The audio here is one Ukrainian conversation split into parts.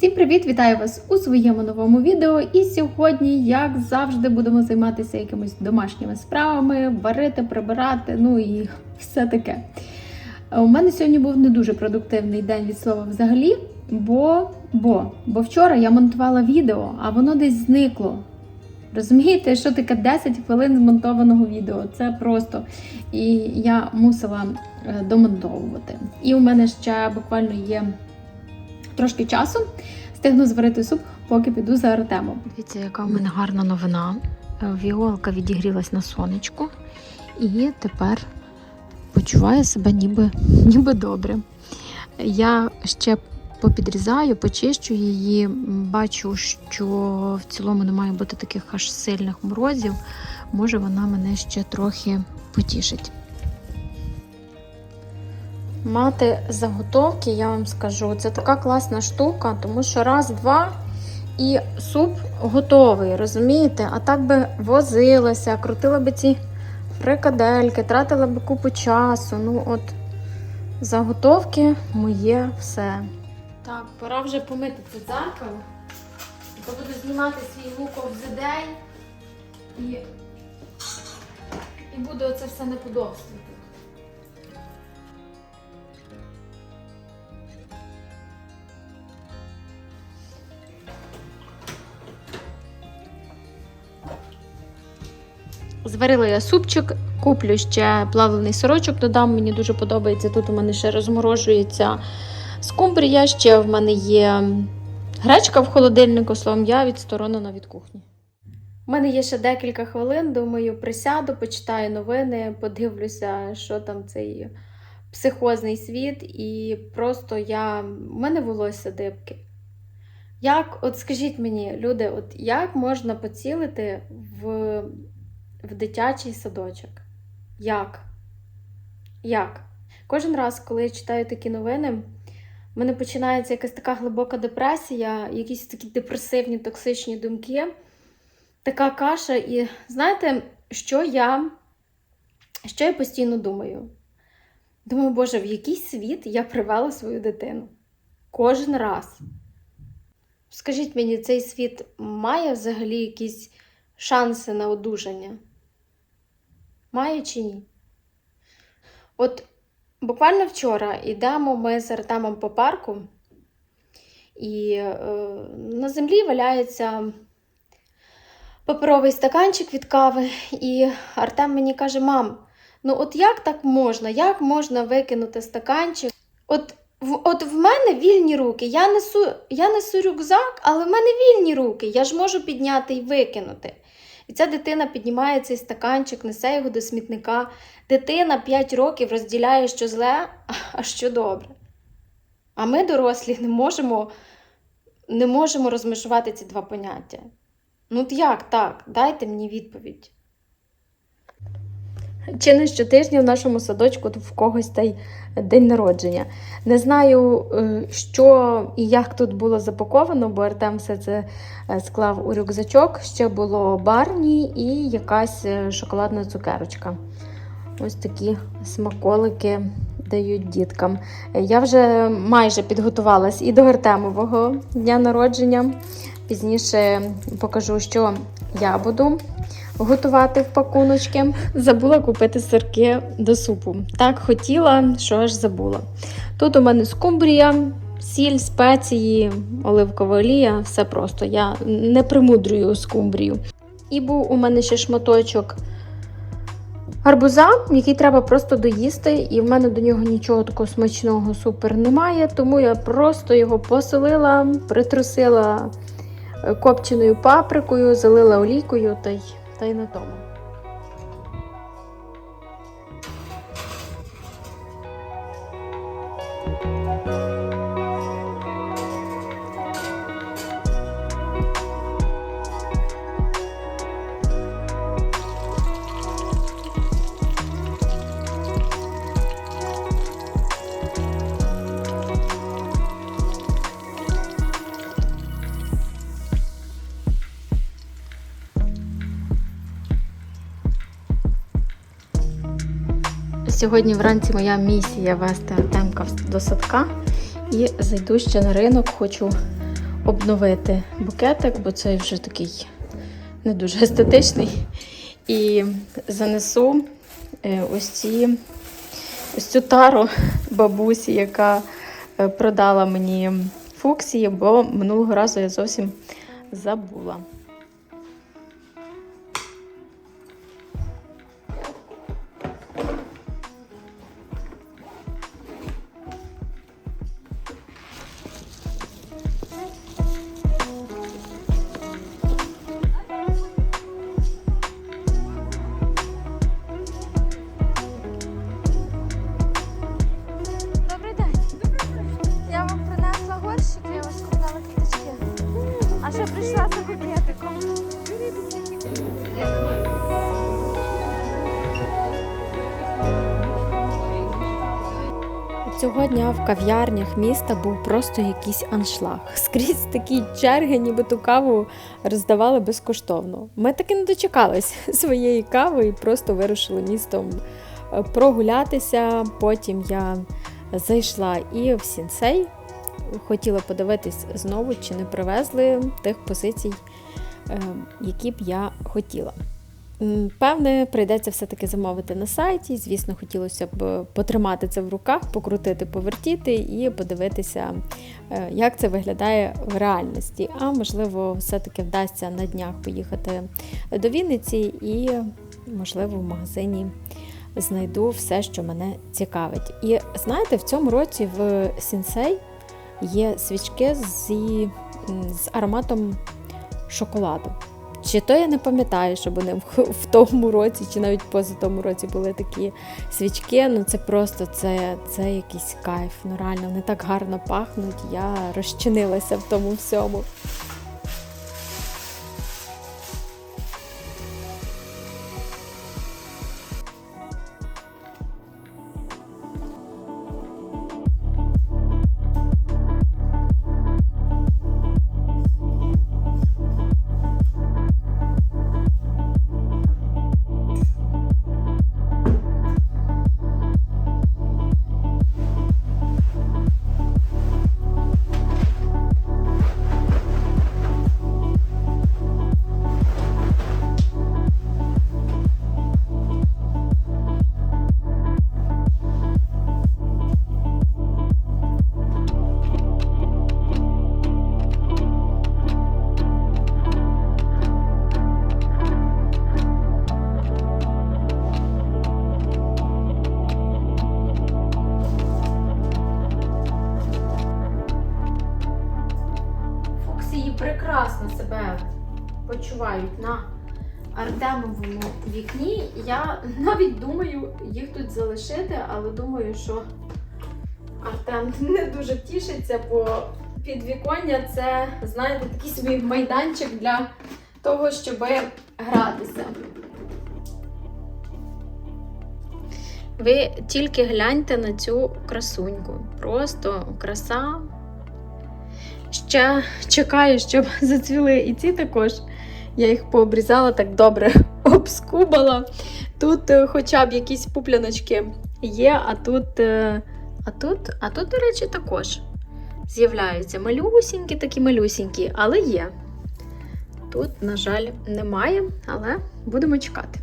Всім привіт! Вітаю вас у своєму новому відео. І сьогодні, як завжди, будемо займатися якимись домашніми справами, варити, прибирати, ну і все таке. У мене сьогодні був не дуже продуктивний день від слова взагалі, бо, бо, бо вчора я монтувала відео, а воно десь зникло. Розумієте, що таке 10 хвилин змонтованого відео? Це просто. І я мусила е, домонтовувати. І у мене ще буквально є трошки часу. Встигну зварити суп, поки піду за Артемом. Дивіться, яка в мене гарна новина. Е, Віолка відігрілась на сонечку і тепер почуває себе ніби, ніби добре. Я ще попідрізаю, почищу її. Бачу, що в цілому не має бути таких аж сильних морозів. Може, вона мене ще трохи потішить. Мати заготовки, я вам скажу, це така класна штука, тому що раз-два і суп готовий, розумієте? А так би возилася, крутила би ці фрикадельки, тратила би купу часу. Ну, от, заготовки моє все. Так, пора вже помити це дзеркало. То буду знімати свій of the day і, і буде оце все неподобство Зварила я супчик, куплю ще плавлений сорочок, додам. Мені дуже подобається. Тут у мене ще розморожується скумбрія, ще в мене є гречка в холодильнику, словом, я відсторонена від кухні. У мене є ще декілька хвилин, думаю, присяду, почитаю новини, подивлюся, що там цей психозний світ, і просто я. У мене волосся дибки. Як, от скажіть мені, люди, от як можна поцілити в в дитячий садочок. Як? Як? Кожен раз, коли я читаю такі новини, в мене починається якась така глибока депресія, якісь такі депресивні, токсичні думки, така каша. І знаєте, що я, що я постійно думаю? Думаю, Боже, в який світ я привела свою дитину? Кожен раз. Скажіть мені, цей світ має взагалі якісь шанси на одужання? Має чи ні? От буквально вчора йдемо ми з Артемом по парку, і е, на землі валяється паперовий стаканчик від кави, і Артем мені каже: Мам, ну от як так можна? Як можна викинути стаканчик? От в, от в мене вільні руки. Я несу, я несу рюкзак, але в мене вільні руки. Я ж можу підняти і викинути. І ця дитина піднімає цей стаканчик, несе його до смітника. Дитина 5 років розділяє, що зле, а що добре. А ми, дорослі, не можемо, не можемо розмежувати ці два поняття. Ну от як так? Дайте мені відповідь. Чи не щотижня в нашому садочку в когось та й день народження. Не знаю, е, що і як тут було запаковано, бо Артем все це е, склав у рюкзачок. Ще було барні і якась е, шоколадна цукерочка. Ось такі смаколики дають діткам. Я вже майже підготувалась і до Артемового дня народження. Пізніше покажу, що я буду готувати в пакуночки. Забула купити сирки до супу. Так хотіла, що аж забула. Тут у мене скумбрія, сіль, спеції, оливкова олія, все просто. Я не примудрюю скумбрію. І був у мене ще шматочок гарбуза, який треба просто доїсти, і в мене до нього нічого такого смачного супер немає, тому я просто його посолила, притрусила копченою паприкою, залила олійкою та й, та й на тому. Сьогодні вранці моя місія вести Артемка до садка. І зайду ще на ринок, хочу обновити букетик, бо цей вже такий не дуже естетичний. І занесу е, ось ці ось цю тару бабусі, яка е, продала мені фуксії, бо минулого разу я зовсім забула. Цього дня в кав'ярнях міста був просто якийсь аншлаг. Скрізь такі черги, ніби ту каву роздавали безкоштовно. Ми таки не дочекались своєї кави і просто вирушили містом е, прогулятися. Потім я зайшла і в сінсей. Хотіла подивитись знову, чи не привезли тих позицій, е, які б я хотіла. Певне, прийдеться все-таки замовити на сайті. Звісно, хотілося б потримати це в руках, покрутити, повертіти і подивитися, е, як це виглядає в реальності. А можливо, все-таки вдасться на днях поїхати до Вінниці і, можливо, в магазині знайду все, що мене цікавить. І знаєте, в цьому році в Сінсей є свічки зі, з ароматом шоколаду. Чи то я не пам'ятаю, щоб вони в, в тому році, чи навіть поза тому році були такі свічки. Ну це просто це, це якийсь кайф. Ну реально, вони так гарно пахнуть. Я розчинилася в тому всьому. Навіть думаю їх тут залишити, але думаю, що Артем не дуже тішиться, бо підвіконня це, знаєте, такий собі майданчик для того, щоб гратися. Ви тільки гляньте на цю красуньку. Просто краса. Ще чекаю, щоб зацвіли і ці також. Я їх пообрізала так добре, обскубала. Тут е, хоча б якісь пупляночки є, а тут, е, а тут, а тут, до речі, також з'являються малюсінькі, такі малюсінькі, але є. Тут, на жаль, немає, але будемо чекати.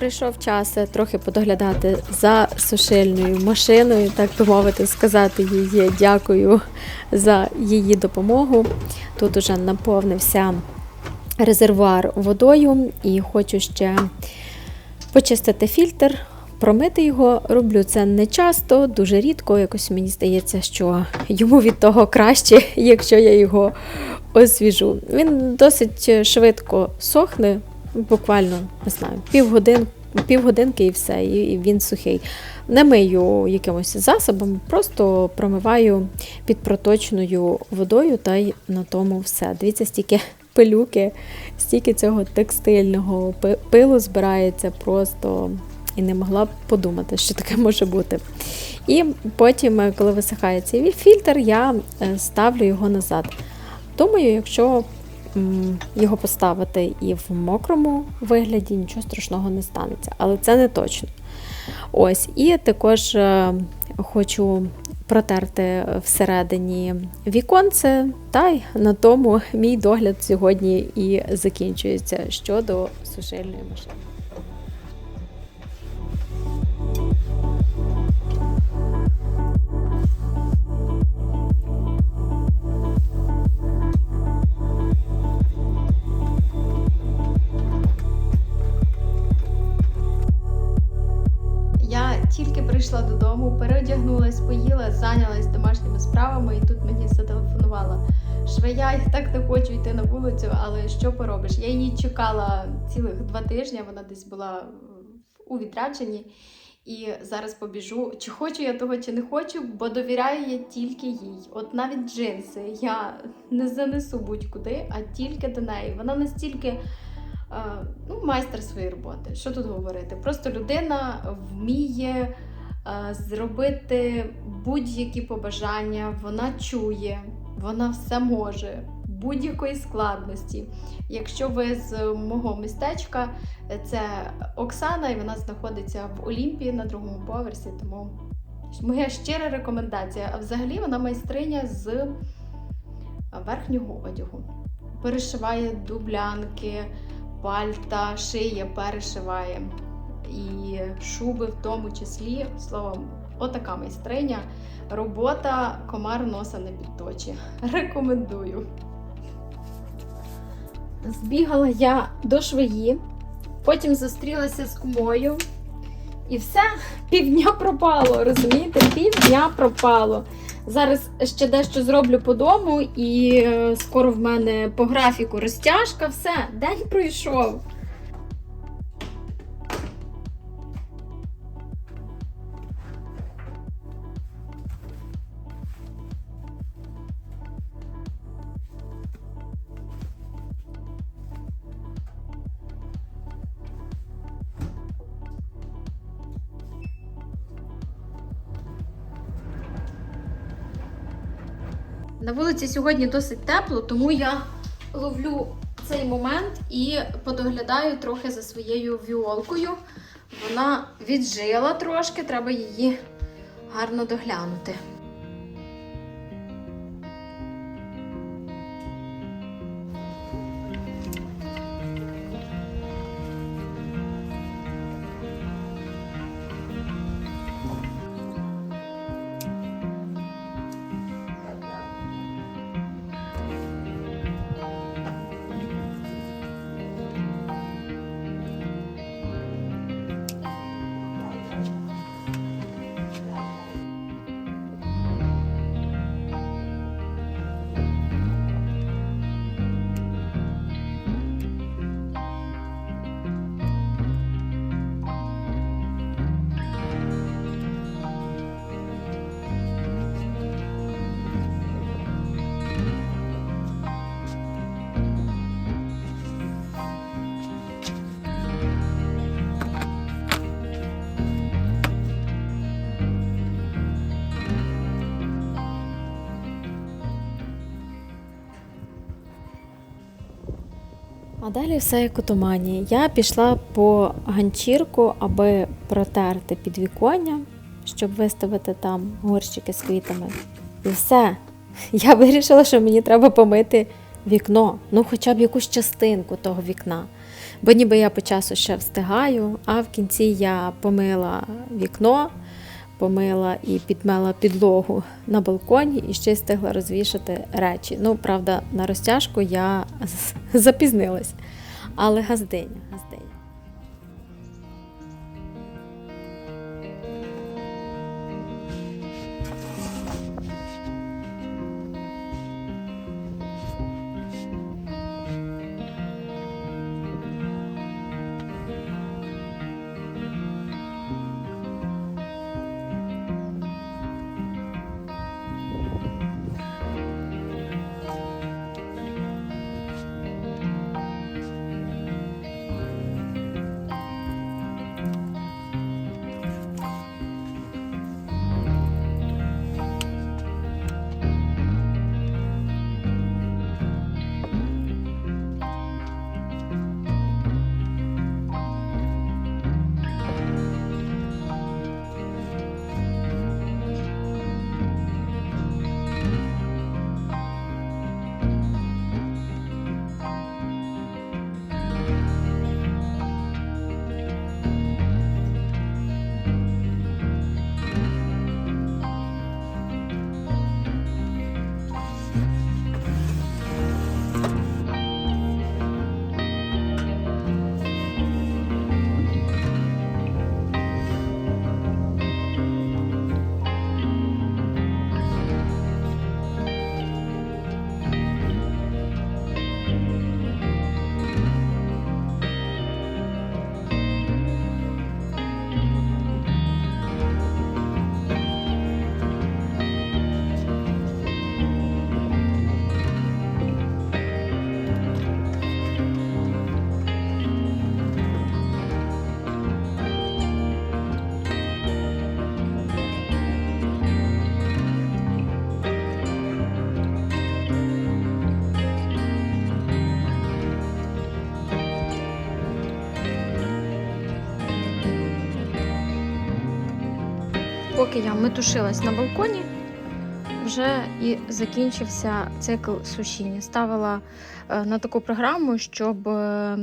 Прийшов час е, трохи подоглядати за сушильною машиною, так би мовити, сказати їй дякую за її допомогу. Тут уже наповнився резервуар водою і хочу ще почистити фільтр, промити його. Роблю це не часто, дуже рідко. Якось мені здається, що йому від того краще, якщо я його освіжу. Він досить швидко сохне, буквально не знаю, півгодин, півгодинки і все, і він сухий. Не мию якимось засобом, просто промиваю під проточною водою та й на тому все. Дивіться, стільки пилюки, стільки цього текстильного пилу збирається просто і не могла б подумати, що таке може бути. І потім, е, коли висихає цей фільтр, я е, ставлю його назад. Думаю, якщо його поставити і в мокрому вигляді, нічого страшного не станеться. Але це не точно. Ось, і також е, хочу протерти всередині віконце, та й на тому мій догляд сьогодні і закінчується щодо сушильної машини. Мені зателефонувала швея. Я так не хочу йти на вулицю, але що поробиш? Я її чекала цілих два тижні. Вона десь була у відрядженні. І зараз побіжу, чи хочу я того, чи не хочу, бо довіряю я тільки їй. От навіть джинси я не занесу будь-куди, а тільки до неї. Вона настільки е, ну, майстер своєї роботи. Що тут говорити? Просто людина вміє зробити будь-які побажання, вона чує, вона все може, будь-якої складності. Якщо ви з мого містечка, це Оксана, і вона знаходиться в Олімпії на другому поверсі, тому моя щира рекомендація. А взагалі вона майстриня з верхнього одягу. Перешиває дублянки, пальта, шиє, перешиває. І шуби в тому числі. Словом, отака майстриня. Робота комар носа не підточі. Рекомендую. Збігала я до швеї, потім зустрілася з кумою, і все, півдня пропало, розумієте? Півдня пропало. Зараз ще дещо зроблю по дому, і е, скоро в мене по графіку розтяжка, все, день пройшов. На вулиці сьогодні досить тепло, тому я ловлю цей момент і подоглядаю трохи за своєю віолкою. Вона віджила трошки, треба її гарно доглянути. Далі все як у тумані. Я пішла по ганчірку, аби протерти підвіконня, щоб виставити там горщики з квітами. І все. Я вирішила, що мені треба помити вікно, ну хоча б якусь частинку того вікна. Бо ніби я по часу ще встигаю, а в кінці я помила вікно, помила і підмела підлогу на балконі і ще встигла розвішати речі. Ну, правда, на розтяжку я запізнилась. Але газдиня, Поки я метушилась на балконі, вже і закінчився цикл сушіння. Ставила е, на таку програму, щоб е,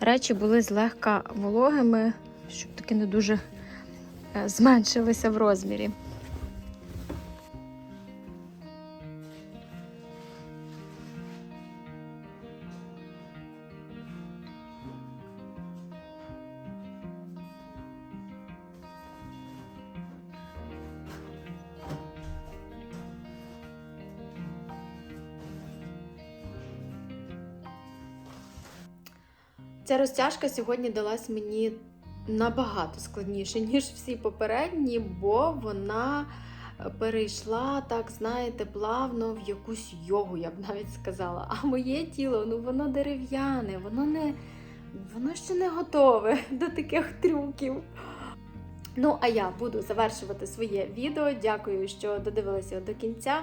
речі були злегка вологими, щоб таки не дуже е, зменшилися в розмірі. Розтяжка сьогодні далась мені набагато складніше, ніж всі попередні, бо вона перейшла, так знаєте, плавно в якусь йогу, я б навіть сказала. А моє тіло, ну воно дерев'яне, воно не воно ще не готове до таких трюків. Ну, а я буду завершувати своє відео. Дякую, що додивилися до кінця.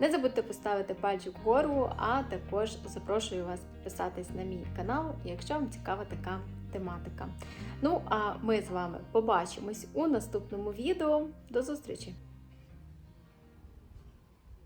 Не забудьте поставити пальчик вгору, а також запрошую вас підписатись на мій канал, якщо вам цікава така тематика. Ну а ми з вами побачимось у наступному відео. До зустрічі!